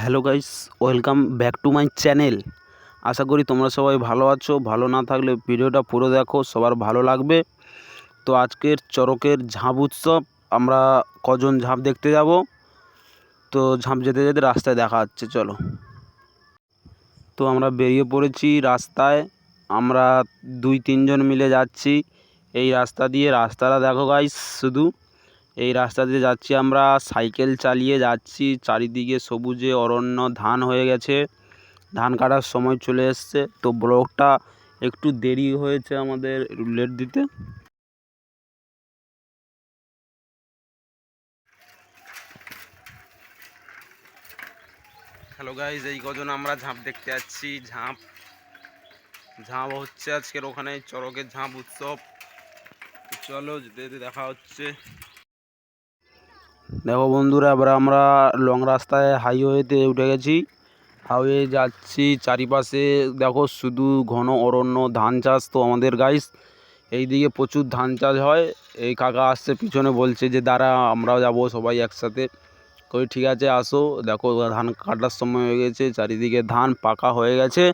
Hello guys, welcome back to my channel. আশা করি তোমরা সবাই ভালো আছো, ভালো না থাকলে ভিডিওটা পুরো দেখো, সবার ভালো লাগবে। তো আজকের চড়কের ঝাঁপ উৎসব, আমরা কজন ঝাঁপ দেখতে যাব? তো ঝাঁপ যেতে যেতে রাস্তায় দেখা হচ্ছে, চলো। তো আমরা বেরিয়ে পড়েছি রাস্তায়, আমরা দুই তিনজন মিলে যাচ্ছি। এই রাস্তা দিয়ে রাস্তাটা দেখো গাইস, শুধু এই রাস্তা দিয়ে যাচ্ছি আমরা। সাইকেল চালিয়ে যাচ্ছি। চারিদিকে সবুজে অরণ্য, ধান হয়ে গেছে। ধান কাটার সময় চলে এসছে। তো ব্লগটা একটু দেরি হয়েছে আমাদের লেট দিতে। হ্যালো গাইজ এই কজন আমরা ঝাঁপ দেখতে যাচ্ছি। ঝাঁপ ঝাঁপ হচ্ছে আজকের ওখানে চড়কের ঝাঁপ উৎসব। চলো, যেতে যেতে দেখা হচ্ছে। দেখো বন্ধুরা, এবার আমরা লং রাস্তায় হাইওয়েতে উঠে গেছি। হাইওয়ে যাচ্ছি, চারিপাশে দেখো শুধু ঘন অরণ্য, ধান চাষ তো আমাদের গাইস এইদিকে প্রচুর ধান চাষ হয়। এই কাকা আসছে পিছনে, বলছে যে, দাঁড়া আমরাও যাব সবাই একসাথে। কই, ঠিক আছে, আসো। দেখো, ধান কাটার সময় হয়ে গেছে, চারিদিকে ধান পাকা হয়ে গেছে।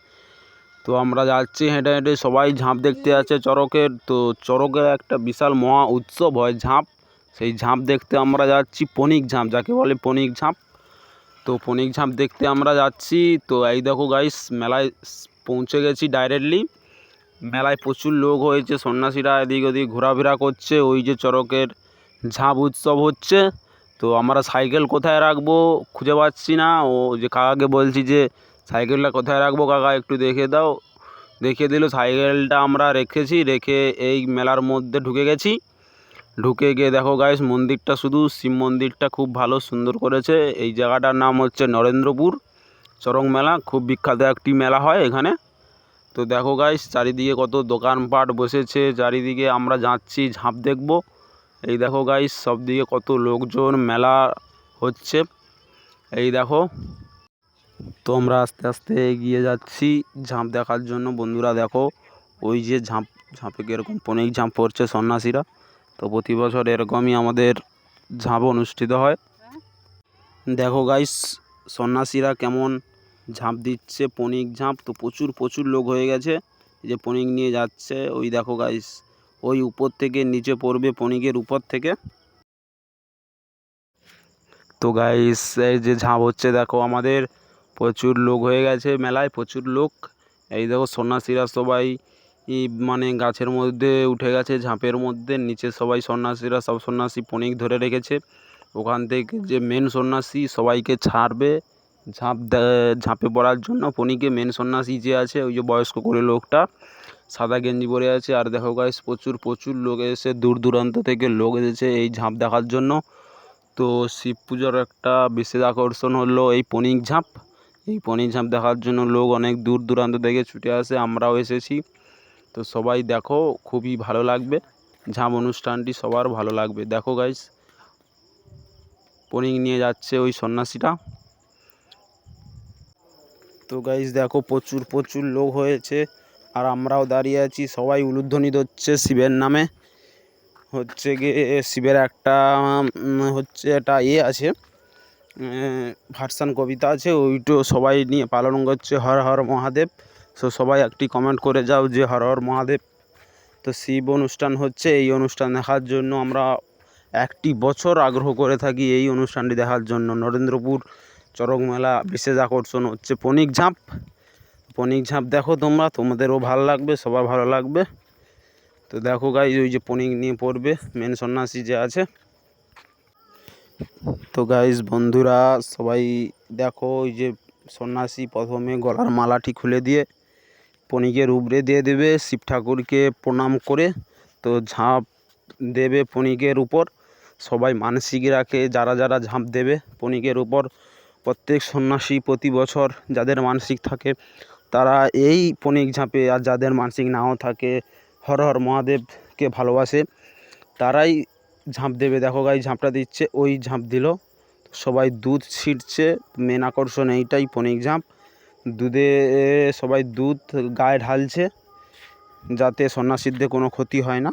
তো আমরা যাচ্ছি হেঁটে হেঁটে, সবাই ঝাঁপ দেখতে আছে চড়কের তো চড়কের একটা বিশাল মহা উৎসব হয়, ঝাঁপ। সেই ঝাঁপ দেখতে আমরা যাচ্ছি পনিক ঝাঁপ, যাকে বলে পনিক ঝাঁপ। তো পনিক ঝাঁপ দেখতে আমরা যাচ্ছি, তো এই দেখো গাইস মেলায় পৌঁছে গেছি ডাইরেক্টলি মেলায় প্রচুর লোক হয়েছে, সন্ন্যাসীরা এদিক ওদিক ঘোরাফেরা করছে, ওই যে চড়কের ঝাঁপ উৎসব হচ্ছে। তো আমরা সাইকেল কোথায় রাখব খুঁজে পাচ্ছি না, ও যে কাকাকে বলছি যে, সাইকেলটা কোথায় রাখব কাকা, একটু দেখে দাও। দেখিয়ে দিল, সাইকেলটা আমরা রেখেছি, রেখে এই মেলার মধ্যে ঢুকে গেছি। ঢুকে গিয়ে দেখো গাইস মন্দিরটা শুধু শিব মন্দিরটা খুব ভালো সুন্দর করেছে। এই জায়গাটার নাম হচ্ছে নরেন্দ্রপুর। চরং মেলা, খুব বিখ্যাত একটি মেলা হয় এখানে। তো দেখো গাইস চারিদিকে কত দোকানপাট বসেছে, চারিদিকে আমরা যাচ্ছি, ঝাঁপ দেখব। এই দেখো গাইস সব দিকে কত লোকজন, মেলা হচ্ছে। এই দেখো, তো আমরা আস্তে আস্তে এগিয়ে যাচ্ছি, ঝাঁপ দেখার জন্য। বন্ধুরা দেখো, ওই যে ঝাঁপ, ঝাঁপে কীরকম পনেক ঝাঁপ পড়ছে সন্ন্যাসীরা। তো প্রতি বছর এরকমই আমাদের ঝাঁপ অনুষ্ঠিত হয়। দেখো গাইস সন্ন্যাসীরা কেমন ঝাঁপ দিচ্ছে, পনিক ঝাঁপ। তো প্রচুর প্রচুর লোক হয়ে গেছে। যে পনিক নিয়ে যাচ্ছে, ওই দেখো গাইস ওই উপর থেকে নিচে পড়বে পনিকের উপর থেকে। তো গাইস এই যে ঝাঁপ হচ্ছে, দেখো আমাদের প্রচুর লোক হয়ে গেছে মেলায়, প্রচুর লোক। এই দেখো সন্ন্যাসীরা সবাই ই মানে গাছের মধ্যে উঠে গেছে, ঝাঁপের মধ্যে, নিচে সবাই সন্ন্যাসীরা সব সন্ন্যাসী পনিক ধরে রেখেছে। ওখান থেকে যে মেন সন্ন্যাসী সবাইকে ছাড়বে, ঝাঁপ ঝাঁপে পড়ার জন্য পনিকে মেন সন্ন্যাসী যে আছে, ওই যে বয়স্ক করে লোকটা, সাদা গেঞ্জি পরে আছে। আর দেখো গাইস প্রচুর প্রচুর লোক এসে দূর দূরান্ত থেকে লোক এসেছে এই ঝাঁপ দেখার জন্য। তো শিব পুজোর একটা বিশেষ আকর্ষণ হলো এই পনিক ঝাঁপ। এই পনিক ঝাঁপ দেখার জন্য লোক অনেক দূর দূরান্ত থেকে ছুটে আসে, আমরাও এসেছি। তো সবাই দেখো, খুবই ভালো লাগবে। ঝাঁপ অনুষ্ঠানটি সবার ভালো লাগবে। দেখো গাইস পনিক নিয়ে যাচ্ছে ওই সন্ন্যাসীটা। তো গাইস দেখো প্রচুর প্রচুর লোক হয়েছে, আর আমরাও দাঁড়িয়ে আছি। সবাই উলুধ্বনি ধরছে শিবের নামে। হচ্ছে গিয়ে শিবের একটা হচ্ছে একটা ইয়ে আছে ভার্সান কবিতা আছে, ওইটো সবাই নিয়ে পালন করছে। হর হর মহাদেব। সো সবাই একটি কমেন্ট করে যাও যে হর হর মহাদেব। তো শিব অনুষ্ঠান হচ্ছে, এই অনুষ্ঠান দেখার জন্য আমরা একটি বছর আগ্রহ করে থাকি এই অনুষ্ঠানটি দেখার জন্য। নরেন্দ্রপুর চরক মেলা বিশেষ আকর্ষণ হচ্ছে পনিক ঝাঁপ। পনিক ঝাঁপ দেখো তোমরা, তোমাদেরও ভালো লাগবে, সবার ভালো লাগবে। তো দেখো গাই ওই যে পনিক নিয়ে পড়বে মেন সন্ন্যাসী যে আছে। তো গাইজ বন্ধুরা সবাই দেখো, ওই যে সন্ন্যাসী প্রথমে গলার মালাটি খুলে দিয়ে পনিকের উপরে দিয়ে দেবে, শিব ঠাকুরকে প্রণাম করে, তো ঝাঁপ দেবে পনিকের উপর। সবাই মানসিক রাখে, যারা যারা ঝাঁপ দেবে পনিকের উপর। প্রত্যেক সন্ন্যাসী প্রতি বছর যাদের মানসিক থাকে, তারা এই পনিক ঝাঁপে, আর যাদের মানসিক নাও থাকে, হর হর মহাদেবকে ভালোবাসে, তারাই ঝাঁপ দেবে। দেখো গাই ঝাঁপটা দিচ্ছে, ওই ঝাঁপ দিল। সবাই দুধ ছিটছে, মেন আকর্ষণ এইটাই পনিক ঝাঁপ। দুধে সবাই দুধ গায়ে ঢালছে যাতে সন্ন্যাসীদের কোনো ক্ষতি হয় না।